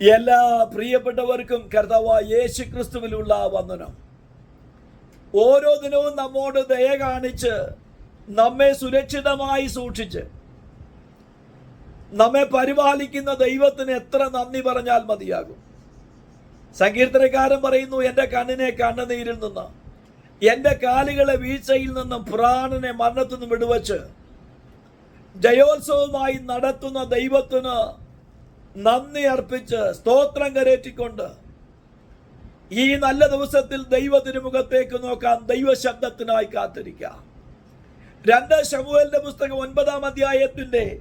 എല്ലാ പ്രിയപ്പെട്ടവർക്കും കർത്താവ് യേശു ക്രിസ്തുവിലുള്ള വന്ദനം. ഓരോ ദിനവും നമ്മോട് ദയ കാണിച്ച് നമ്മെ സുരക്ഷിതമായി സൂക്ഷിച്ച് നമ്മെ പരിപാലിക്കുന്ന ദൈവത്തിന് എത്ര നന്ദി പറഞ്ഞാൽ മതിയാകും. സങ്കീർത്തനക്കാരൻ പറയുന്നു എന്റെ കണ്ണിനെ കണ്ണുനീരിൽ നിന്ന് എന്റെ കാലുകളെ വീഴ്ചയിൽ നിന്നും പ്രാണനെ മരണത്തു നിന്നും വിടുവച്ച് ജയോത്സവമായി നടത്തുന്ന ദൈവത്തിന് നന്ദി അർപ്പിച്ച് സ്തോത്രം കരേറ്റിക്കൊണ്ട് ഈ നല്ല ദിവസത്തിൽ ദൈവ തിരുമുഖത്തേക്ക് നോക്കാൻ ദൈവശബ്ദത്തിനായി കാത്തിരിക്കാം. രണ്ട് ശമുവലിന്റെ പുസ്തകം ഒൻപതാം അധ്യായത്തിന്റെ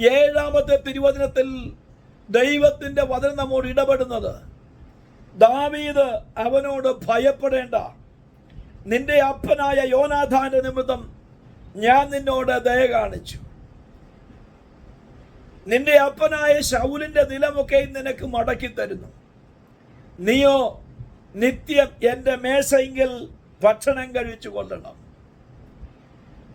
ഏഴാമത്തെ തിരുവചനത്തിൽ ദൈവത്തിന്റെ വചനം നമ്മോട് ഇടപെടുന്നത്. ദാവീദ് അവനോട് ഭയപ്പെടേണ്ട. നിന്റെ അപ്പനായ യോനാഥാന്റെ നിമിത്തം ഞാൻ നിന്നോട് ദയ കാണിച്ചു. നിന്റെ അപ്പനായ ശൗലിന്റെ നിലമൊക്കെ നിനക്ക് മടക്കി തരുന്നു. നീയോ നിത്യം എന്റെ മേശയെങ്കിൽ ഭക്ഷണം കഴിച്ചു കൊള്ളണം.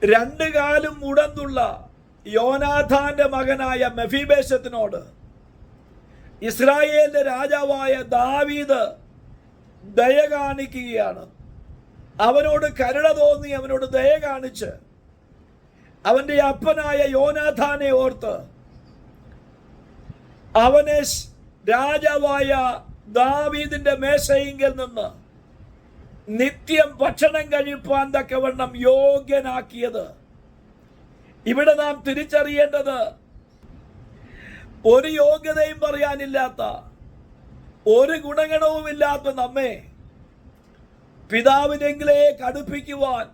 രണ്ടു കാലും ഉടന്നുള്ള യോനാഥാന്റെ മകനായ മെഫിബേശത്തിനോട് ഇസ്രായേലിന്റെ രാജാവായ ദാവീദ് ദയ കാണിക്കുകയാണ്. അവനോട് കരുണ തോന്നി അവനോട് ദയ കാണിച്ച് അവന്റെ അപ്പനായ യോനാഥാനെ ഓർത്ത് അവനെ രാജാവായ ദാവീദിന്റെ മേശയിങ്കിൽ നിന്ന് നിത്യം ഭക്ഷണം കഴിപ്പാൻ തക്കവണ്ണം യോഗ്യനാക്കിയത്. ഇവിടെ നാം തിരിച്ചറിയേണ്ടത് ഒരു യോഗ്യതയും പറയാനില്ലാത്ത ഒരു ഗുണഗണവുമില്ലാത്ത നമ്മെ പിതാവിനെങ്കിലേക്ക് അടുപ്പിക്കുവാൻ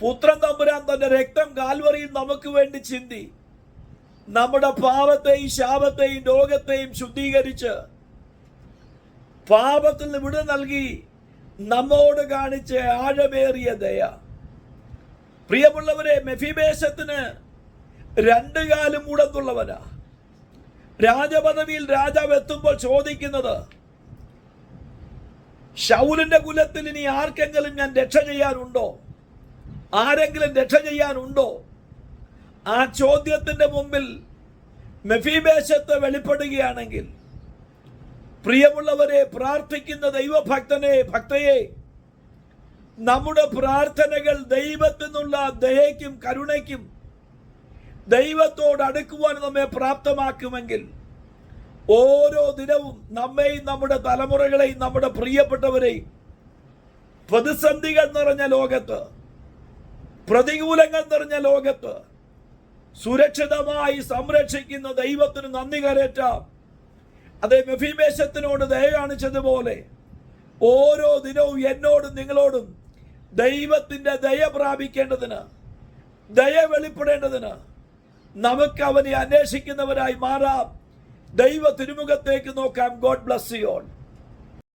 പുത്രൻ തമ്പുരാൻ തന്റെ രക്തം കാൽവറിയിൽ നമുക്ക് വേണ്ടി ചിന്തി. നമ്മുടെ പാപത്തെയും ശാപത്തെയും രോഗത്തെയും ശുദ്ധീകരിച്ച് പാപത്തിൽ നിന്ന് വിട നൽകി നമ്മോട് കാണിച്ച് ആഴമേറിയ ദയ. പ്രിയമുള്ളവരെ മെഫിബേശത്തിന് രണ്ടു കാലും മുടന്നുള്ളവനാ രാജപദവിയിൽ രാജാവ് എത്തുമ്പോൾ ചോദിക്കുന്നത് ഷൗലിന്റെ കുലത്തിൽ ഇനി ആർക്കെങ്കിലും ഞാൻ രക്ഷ ചെയ്യാനുണ്ടോ? ആരെങ്കിലും രക്ഷ ചെയ്യാനുണ്ടോ? ആ ചോദ്യത്തിന്റെ മുമ്പിൽ മെഫീബേശത്ത് വെളിപ്പെടുകയാണെങ്കിൽ പ്രിയമുള്ളവരെ പ്രാർത്ഥിക്കുന്ന ദൈവഭക്തനെ ഭക്തയെ നമ്മുടെ പ്രാർത്ഥനകൾ ദൈവത്തിൽ നിന്നുള്ള ദയയ്ക്കും കരുണയ്ക്കും ദൈവത്തോട് അടുക്കുവാൻ നമ്മെ പ്രാപ്തമാക്കുമെങ്കിൽ ഓരോ ദിനവും നമ്മെയും നമ്മുടെ തലമുറകളെയും നമ്മുടെ പ്രിയപ്പെട്ടവരെയും പ്രതിസന്ധികൾ നിറഞ്ഞ ലോകത്ത് പ്രതികൂലങ്ങൾ നിറഞ്ഞ ലോകത്ത് സുരക്ഷിതമായി സംരക്ഷിക്കുന്ന ദൈവത്തിന് നന്ദി കരേറ്റാം. അതേ മെഫിമേശത്തിനോട് ദയ കാണിച്ചതുപോലെ ഓരോ ദിനവും എന്നോടും നിങ്ങളോടും ദൈവത്തിന്റെ ദയ പ്രാപിക്കേണ്ടതിന് ദയ വെളിപ്പെടേണ്ടതിന് നമുക്ക് അവനെ അന്വേഷിക്കുന്നവരായി മാറാം. ദൈവ തിരുമുഖത്തേക്ക് നോക്കാം. God bless you all